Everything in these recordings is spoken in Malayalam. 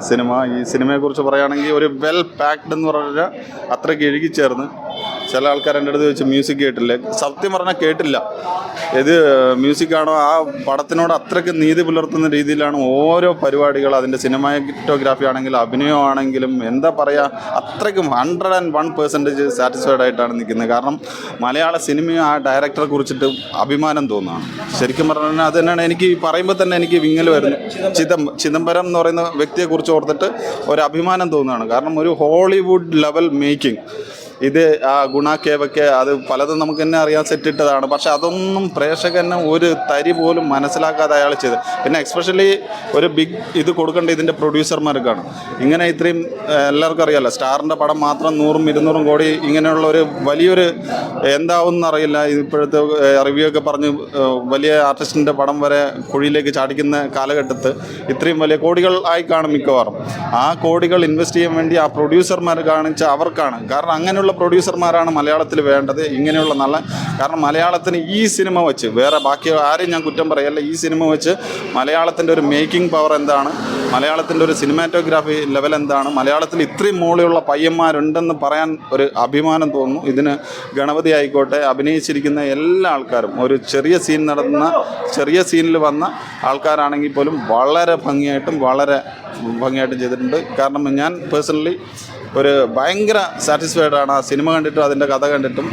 സിനിമ. ഈ സിനിമയെക്കുറിച്ച് പറയുകയാണെങ്കിൽ ഒരു വെൽ പാക്ഡ് എന്ന് പറഞ്ഞാൽ അത്രയ്ക്ക് ഇഴുകിച്ചേർന്ന് ചില ആൾക്കാർ എന്റെ അടുത്ത് ചോദിച്ചു മ്യൂസിക് കേട്ടില്ലേ? സത്യം പറഞ്ഞാൽ കേട്ടില്ല. ഇത് മ്യൂസിക്കാണോ ആ പടത്തിനോട് അത്രയ്ക്ക് നീതി പുലർത്തുന്ന രീതിയിലാണ് ഓരോ പരിപാടികൾ. അതിന്റെ സിനിമാറ്റോഗ്രാഫി ആണെങ്കിലും അഭിനയമാണെങ്കിലും എന്താ പറയുക അത്രയ്ക്കും hundred and one percentage satisfied ആയിട്ടാണ് നിൽക്കുന്നത്. കാരണം മലയാള സിനിമ ആ ഡയറക്ടറെ കുറിച്ചിട്ട് അഭിമാനം തോന്നുകയാണ് ശരിക്കും പറഞ്ഞാൽ അത് തന്നെയാണ് എനിക്ക് പറയുമ്പോൾ തന്നെ എനിക്ക് വിങ്ങൽ വരുന്നു ചിദം ചിദംബരം എന്ന് പറയുന്ന വ്യക്തിയെക്കുറിച്ച് ഓർത്തിട്ട് ഒരു അഭിമാനം തോന്നുകയാണ്. കാരണം ഒരു ഹോളിവുഡ് ലെവൽ മേക്കിംഗ് ഇത് ആ ഗുണ കേവയ്ക്ക് അത് പലതും നമുക്ക് തന്നെ അറിയാൻ സെറ്റിട്ടതാണ്. പക്ഷെ അതൊന്നും പ്രേക്ഷകന് ഒരു തരി പോലും മനസ്സിലാക്കാതെ അയാൾ ചെയ്ത്. പിന്നെ എക്സ്പെഷ്യലി ഒരു ബിഗ് ഇത് കൊടുക്കേണ്ട ഇതിന്റെ പ്രൊഡ്യൂസർമാർക്കാണ് ഇങ്ങനെ ഇത്രയും എല്ലാവർക്കും അറിയാമല്ലോ സ്റ്റാറിന്റെ പടം മാത്രം നൂറും ഇരുന്നൂറും കോടി ഇങ്ങനെയുള്ള ഒരു വലിയൊരു എന്താവും അറിയില്ല. ഇപ്പോഴത്തെ റിവ്യൂ ഒക്കെ പറഞ്ഞ് വലിയ ആർട്ടിസ്റ്റിന്റെ പടം വരെ കുഴിയിലേക്ക് ചാടിക്കുന്ന കാലഘട്ടത്ത് ഇത്രയും വലിയ കോടികൾ ആയി കാണും മിക്കവാറും. ആ കോടികൾ ഇൻവെസ്റ്റ് ചെയ്യാൻ വേണ്ടി ആ പ്രൊഡ്യൂസർമാർ കാണിച്ച അവർക്കാണ്. കാരണം അങ്ങനെയുള്ള പ്രൊഡ്യൂസർമാരാണ് മലയാളത്തിൽ വേണ്ടത് ഇങ്ങനെയുള്ള നല്ല കാരണം മലയാളത്തിന് ഈ സിനിമ വെച്ച് വേറെ ബാക്കി ആരെയും ഞാൻ കുറ്റം പറയല്ല ഈ സിനിമ വെച്ച് മലയാളത്തിന്റെ ഒരു മേക്കിംഗ് പവർ എന്താണ് മലയാളത്തിന്റെ ഒരു സിനിമാറ്റോഗ്രാഫി ലെവൽ എന്താണ് മലയാളത്തിൽ ഇത്രയും മോളിയുള്ള പയ്യന്മാരുണ്ടെന്ന് പറയാൻ ഒരു അഭിമാനം തോന്നുന്നു. ഇതിന് ഗണപതി ആയിക്കോട്ടെ അഭിനയിച്ചിരിക്കുന്ന എല്ലാ ആൾക്കാരും ഒരു ചെറിയ സീൻ നടന്ന ചെറിയ സീനിൽ വന്ന ആൾക്കാരാണെങ്കിൽ പോലും വളരെ ഭംഗിയായിട്ടും വളരെ ഭംഗിയായിട്ടും ചെയ്തിട്ടുണ്ട്. കാരണം ഞാൻ പേഴ്സണലി ഒരു ഭയങ്കര സാറ്റിസ്ഫൈഡ് ആണ് ആ സിനിമ കണ്ടിട്ടും അതിന്റെ കഥ കണ്ടിട്ടും.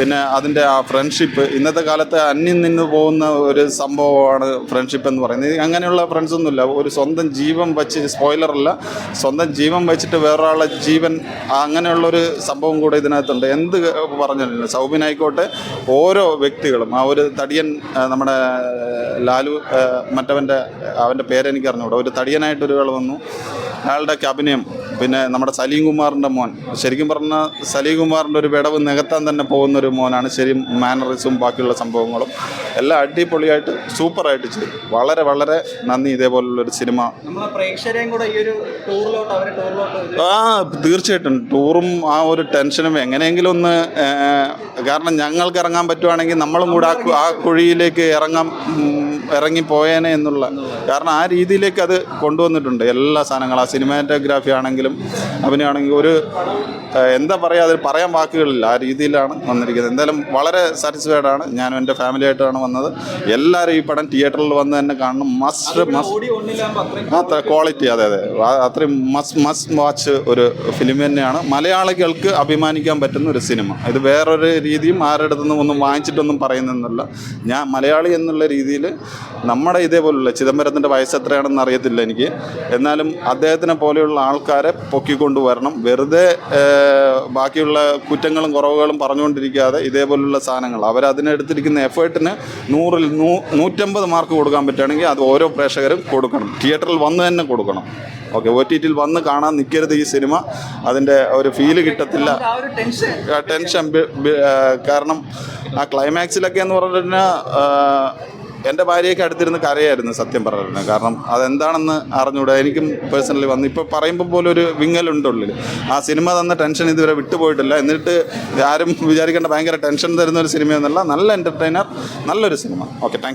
പിന്നെ അതിന്റെ ആ ഫ്രണ്ട്ഷിപ്പ് ഇന്നത്തെ കാലത്ത് അന്യം നിന്ന് പോകുന്ന ഒരു സംഭവമാണ് ഫ്രണ്ട്ഷിപ്പ് എന്ന് പറയുന്നത്. അങ്ങനെയുള്ള ഫ്രണ്ട്സ് ഒന്നുമില്ല. ഒരു സ്വന്തം ജീവൻ വച്ച് സ്പോയിലറല്ല സ്വന്തം ജീവൻ വെച്ചിട്ട് വേറൊരാളെ ജീവൻ അങ്ങനെയുള്ളൊരു സംഭവം കൂടെ ഇതിനകത്തുണ്ട്. എന്ത് പറഞ്ഞില്ല സൗബിനായിക്കോട്ടെ ഓരോ വ്യക്തികളും ആ ഒരു തടിയൻ നമ്മുടെ ലാലു മറ്റവന്റെ അവന്റെ പേരെനിക്ക് അറിഞ്ഞുകൂടാ ഒരു തടിയനായിട്ട് ഒരാൾ വന്നു. അയാളുടെയൊക്കെ അഭിനയം പിന്നെ നമ്മുടെ സലീം കുമാറിന്റെ മോൻ. ശരിക്കും പറഞ്ഞാൽ സലീം കുമാറിന്റെ ഒരു വിടവ് നികത്താൻ തന്നെ പോകുന്ന ഒരു മോനാണ്. ശരി മാനറിസും ബാക്കിയുള്ള സംഭവങ്ങളും എല്ലാം അടിപൊളിയായിട്ട് സൂപ്പറായിട്ട് ചെയ്തു. വളരെ വളരെ നന്ദി ഇതേപോലുള്ളൊരു സിനിമ. ഒരു ആ തീർച്ചയായിട്ടും. ടൂറും ആ ഒരു ടെൻഷനും എങ്ങനെയെങ്കിലും ഒന്ന് കാരണം ഞങ്ങൾക്ക് ഇറങ്ങാൻ പറ്റുവാണെങ്കിൽ നമ്മളും കൂടെ ആ കുഴിയിലേക്ക് ഇറങ്ങാൻ ഇറങ്ങിപ്പോയേനെ ഇറങ്ങി പോയേനെ എന്നുള്ള. കാരണം ആ രീതിയിലേക്ക് അത് കൊണ്ടുവന്നിട്ടുണ്ട്. എല്ലാ സാധനങ്ങളും. ആ സിനിമാറ്റോഗ്രാഫി ആണെങ്കിലും അഭിനയാണെങ്കിലും ഒരു എന്താ പറയുക അതിൽ പറയാൻ വാക്കുകളില്ല. ആ രീതിയിലാണ് വന്നിരിക്കുന്നത്. എന്തായാലും വളരെ സാറ്റിസ്ഫൈഡ് ആണ്. ഞാനും എന്റെ ഫാമിലി ആയിട്ടാണ് വന്നത്. എല്ലാവരും ഈ പടം തിയേറ്ററിൽ വന്ന് തന്നെ കാണണം. മസ്റ്റ് മസ്റ്റ് ക്വാളിറ്റി അതെ അതെ. അത്രയും മസ്റ്റ് മസ്റ്റ് വാച്ച് ഒരു ഫിലിം തന്നെയാണ്. മലയാളികൾക്ക് അഭിമാനിക്കാൻ പറ്റുന്ന ഒരു സിനിമ ഇത് വേറൊരു രീതിയും ആരുടെ അടുത്തുനിന്നും ഒന്നും വാങ്ങിച്ചിട്ടൊന്നും പറയുന്നതെന്നല്ല ഞാൻ മലയാളി എന്നുള്ള രീതിയിൽ നമ്മുടെ ഇതേപോലുള്ള ചിദംബരത്തിന്റെ വയസ്സ് എത്രയാണെന്ന് അറിയത്തില്ല എനിക്ക്. എന്നാലും അദ്ദേഹത്തിനെ പോലെയുള്ള ആൾക്കാരെ പൊക്കിക്കൊണ്ടുവരണം. വെറുതെ ബാക്കിയുള്ള കുറ്റങ്ങളും കുറവുകളും പറഞ്ഞുകൊണ്ടിരിക്കാതെ ഇതേപോലുള്ള സാധനങ്ങൾ. അവരതിനെടുത്തിരിക്കുന്ന എഫേർട്ടിന് നൂറിൽ നൂ നൂറ്റമ്പത് മാർക്ക് കൊടുക്കാൻ പറ്റുകയാണെങ്കിൽ അത് ഓരോ പ്രേക്ഷകരും കൊടുക്കണം. തിയേറ്ററിൽ വന്ന് തന്നെ കൊടുക്കണം. ഓക്കെ ഒ ടി ടിയിൽ വന്ന് കാണാൻ നിൽക്കരുത് ഈ സിനിമ. അതിന്റെ ഒരു ഫീൽ കിട്ടത്തില്ല. ടെൻഷൻ. കാരണം ആ ക്ലൈമാക്സിലൊക്കെ എന്ന് പറഞ്ഞു കഴിഞ്ഞാൽ എന്റെ ഭാര്യയൊക്കെ അടുത്തിരുന്ന് കരയായിരുന്നു സത്യം പറഞ്ഞിരുന്നത് കാരണം അതെന്താണെന്ന് അറിഞ്ഞൂടാ. എനിക്കും പേഴ്സണലി വന്ന് ഇപ്പോൾ പറയുമ്പോൾ പോലും ഒരു വിങ്ങലുണ്ട് ഉള്ളിൽ ആ സിനിമ തന്ന ടെൻഷൻ ഇതുവരെ വിട്ടുപോയിട്ടില്ല. എന്നിട്ട് ആരും വിചാരിക്കേണ്ട ഭയങ്കര ടെൻഷൻ തരുന്ന ഒരു സിനിമയൊന്നുമല്ല. നല്ല എന്റർടൈനർ നല്ലൊരു സിനിമ. Okay thank